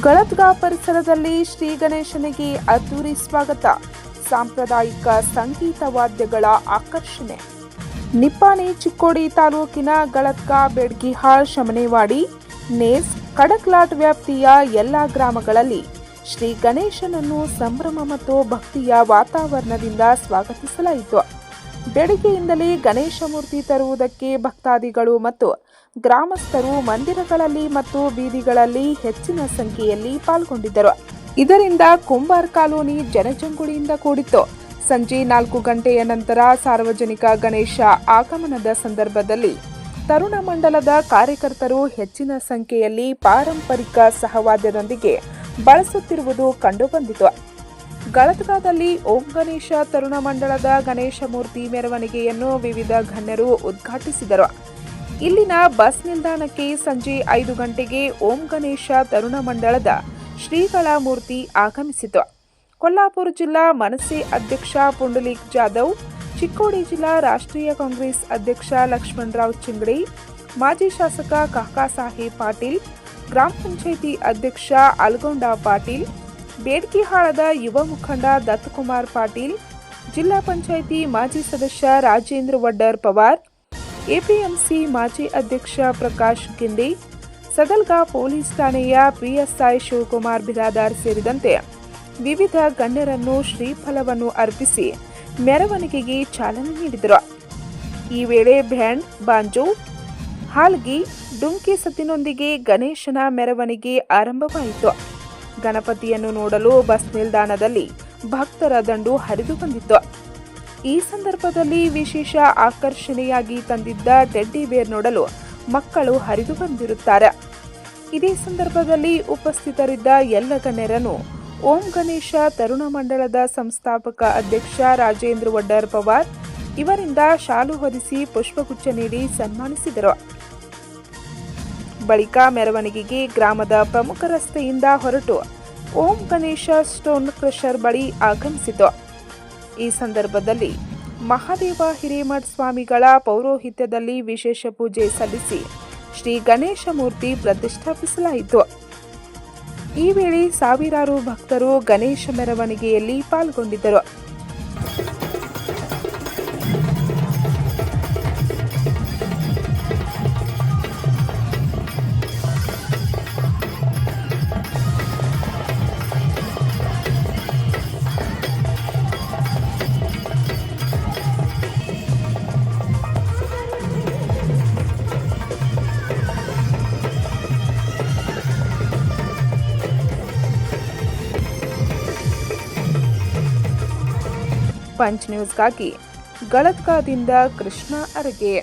ಗಳತ್ಗಾ ಪರಿಸರದಲ್ಲಿ ಶ್ರೀ ಗಣೇಶನಿಗೆ ಅದ್ದೂರಿ ಸ್ವಾಗತ. ಸಾಂಪ್ರದಾಯಿಕ ಸಂಗೀತ ವಾದ್ಯಗಳ ಆಕರ್ಷಣೆ. ನಿಪ್ಪಾಣಿ ಚಿಕ್ಕೋಡಿ ತಾಲೂಕಿನ ಗಳದ್ಗಾ ಬೆಡ್ಗಿಹಾಳ್ ಶಮನೇವಾಡಿ, ನೇಸ್ ಕಡಕ್ಲಾಟ್ ವ್ಯಾಪ್ತಿಯ ಎಲ್ಲ ಗ್ರಾಮಗಳಲ್ಲಿ ಶ್ರೀ ಗಣೇಶನನ್ನು ಸಂಭ್ರಮ ಮತ್ತು ಭಕ್ತಿಯ ವಾತಾವರಣದಿಂದ ಸ್ವಾಗತಿಸಲಾಯಿತು. ಬೆಳಗ್ಗೆಯಿಂದಲೇ ಗಣೇಶ ಮೂರ್ತಿ ತರುವುದಕ್ಕೆ ಭಕ್ತಾದಿಗಳು ಮತ್ತು ಗ್ರಾಮಸ್ಥರು ಮಂದಿರಗಳಲ್ಲಿ ಮತ್ತು ಬೀದಿಗಳಲ್ಲಿ ಹೆಚ್ಚಿನ ಸಂಖ್ಯೆಯಲ್ಲಿ ಪಾಲ್ಗೊಂಡಿದ್ದರು. ಇದರಿಂದ ಕುಂಬಾರ್ ಕಾಲೋನಿ ಜನಜಂಗುಳಿಯಿಂದ ಕೂಡಿತ್ತು. ಸಂಜೆ ನಾಲ್ಕು ಗಂಟೆಯ ನಂತರ ಸಾರ್ವಜನಿಕ ಗಣೇಶ ಆಗಮನದ ಸಂದರ್ಭದಲ್ಲಿ ತರುಣ ಮಂಡಲದ ಕಾರ್ಯಕರ್ತರು ಹೆಚ್ಚಿನ ಸಂಖ್ಯೆಯಲ್ಲಿ ಪಾರಂಪರಿಕ ಸಹವಾದ್ಯದೊಂದಿಗೆ ಬಳಸುತ್ತಿರುವುದು ಕಂಡುಬಂದಿತು. ಗಳತ್ಗಾದಲ್ಲಿ ಓಂ ಗಣೇಶ ತರುಣ ಮಂಡಳದ ಗಣೇಶ ಮೂರ್ತಿ ಮೆರವಣಿಗೆಯನ್ನು ವಿವಿಧ ಗಣ್ಯರು ಉದ್ಘಾಟಿಸಿದರು. ಇಲ್ಲಿನ ಬಸ್ ನಿಲ್ದಾಣಕ್ಕೆ ಸಂಜೆ ಐದು ಗಂಟೆಗೆ ಓಂ ಗಣೇಶ ತರುಣ ಮಂಡಳದ ಶ್ರೀಗಳ ಮೂರ್ತಿ ಆಗಮಿಸಿತು. ಕೊಲ್ಲಾಪುರ ಜಿಲ್ಲಾ ಮನಸೆ ಅಧ್ಯಕ್ಷ ಪುಂಡಲೀಕ್ ಜಾಧವ್, ಚಿಕ್ಕೋಡಿ ಜಿಲ್ಲಾ ರಾಷ್ಟ್ರೀಯ ಕಾಂಗ್ರೆಸ್ ಅಧ್ಯಕ್ಷ ಲಕ್ಷ್ಮಣರಾವ್ ಚಿಂಗಡಿ, ಮಾಜಿ ಶಾಸಕ ಕಾಕಾ ಸಾಹೇಬ್ ಪಾಟೀಲ್, ಗ್ರಾಮ ಪಂಚಾಯಿತಿ ಅಧ್ಯಕ್ಷ ಅಲ್ಗೊಂಡ ಪಾಟೀಲ್ ಬೇಡ್ಕಿಹಾಳದ ಯುವ ಮುಖಂಡ ದತ್ತಕುಮಾರ್ ಪಾಟೀಲ್, ಜಿಲ್ಲಾ ಪಂಚಾಯಿತಿ ಮಾಜಿ ಸದಸ್ಯ ರಾಜೇಂದ್ರ ವಡ್ಡರ್ ಪವಾರ್ ಎಪಿಎಂಸಿ ಮಾಜಿ ಅಧ್ಯಕ್ಷ ಪ್ರಕಾಶ್ ಗಿಂಡಿ ಸದಲ್ಗಾ ಪೊಲೀಸ್ ಠಾಣೆಯ ಪಿಎಸ್ಐ ಶಿವಕುಮಾರ್ ಬಿರಾದಾರ್ ಸೇರಿದಂತೆ ವಿವಿಧ ಗಣ್ಯರನ್ನು ಶ್ರೀಫಲವನ್ನು ಅರ್ಪಿಸಿ ಮೆರವಣಿಗೆಗೆ ಚಾಲನೆ ನೀಡಿದರು. ಈ ವೇಳೆ ಬ್ಯಾಂಡ್ ಬಾಂಜು, ಹಾಲ್ಗಿ, ಡುಂಕಿ ಸತ್ತಿನೊಂದಿಗೆ ಗಣೇಶನ ಮೆರವಣಿಗೆ ಆರಂಭವಾಯಿತು. ಗಣಪತಿಯನ್ನು ನೋಡಲು ಬಸ್ ನಿಲ್ದಾಣದಲ್ಲಿ ಭಕ್ತರ ದಂಡು ಹರಿದು ಬಂದಿತ್ತು ಈ ಸಂದರ್ಭದಲ್ಲಿ ವಿಶೇಷ ಆಕರ್ಷಣೆಯಾಗಿ ತಂದಿದ್ದ ಟೆಡ್ಡಿ ಬೇರ್ ನೋಡಲು ಮಕ್ಕಳು ಹರಿದು ಬಂದಿರುತ್ತಾರೆ. ಇದೇ ಸಂದರ್ಭದಲ್ಲಿ ಉಪಸ್ಥಿತರಿದ್ದ ಎಲ್ಲ ಗಣ್ಯರನ್ನು ಓಂ ಗಣೇಶ ತರುಣ ಮಂಡಳದ ಸಂಸ್ಥಾಪಕ ಅಧ್ಯಕ್ಷ ರಾಜೇಂದ್ರ ವಡ್ಡರ್ ಪವಾರ್ ಇವರಿಂದ ಶಾಲು ಹೊದಿಸಿ ಪುಷ್ಪಗುಚ್ಛ ನೀಡಿ ಸನ್ಮಾನಿಸಿದರು. ಬಳಿಕ ಮೆರವಣಿಗೆಗೆ ಗ್ರಾಮದ ಪ್ರಮುಖ ರಸ್ತೆಯಿಂದ ಹೊರಟು ಓಂ ಗಣೇಶ ಸ್ಟೋನ್ ಕ್ರಷರ್ ಬಳಿ ಆಗಮಿಸಿತು. ಈ ಸಂದರ್ಭದಲ್ಲಿ ಮಹಾದೇವ ಹಿರೇಮಠ ಸ್ವಾಮಿಗಳ ಪೌರೋಹಿತ್ಯದಲ್ಲಿ ವಿಶೇಷ ಪೂಜೆ ಸಲ್ಲಿಸಿ ಶ್ರೀ ಗಣೇಶ ಮೂರ್ತಿ ಪ್ರತಿಷ್ಠಾಪಿಸಲಾಯಿತು. ಈ ವೇಳೆ ಸಾವಿರಾರು ಭಕ್ತರು ಗಣೇಶ ಮೆರವಣಿಗೆಯಲ್ಲಿ ಪಾಲ್ಗೊಂಡಿದ್ದರು. ಪಂಚ್ ನ್ಯೂಸ್ಗಾಗಿ ಗಳತ್ಕಾದಿಂದ ಕೃಷ್ಣ ಅರಗೆ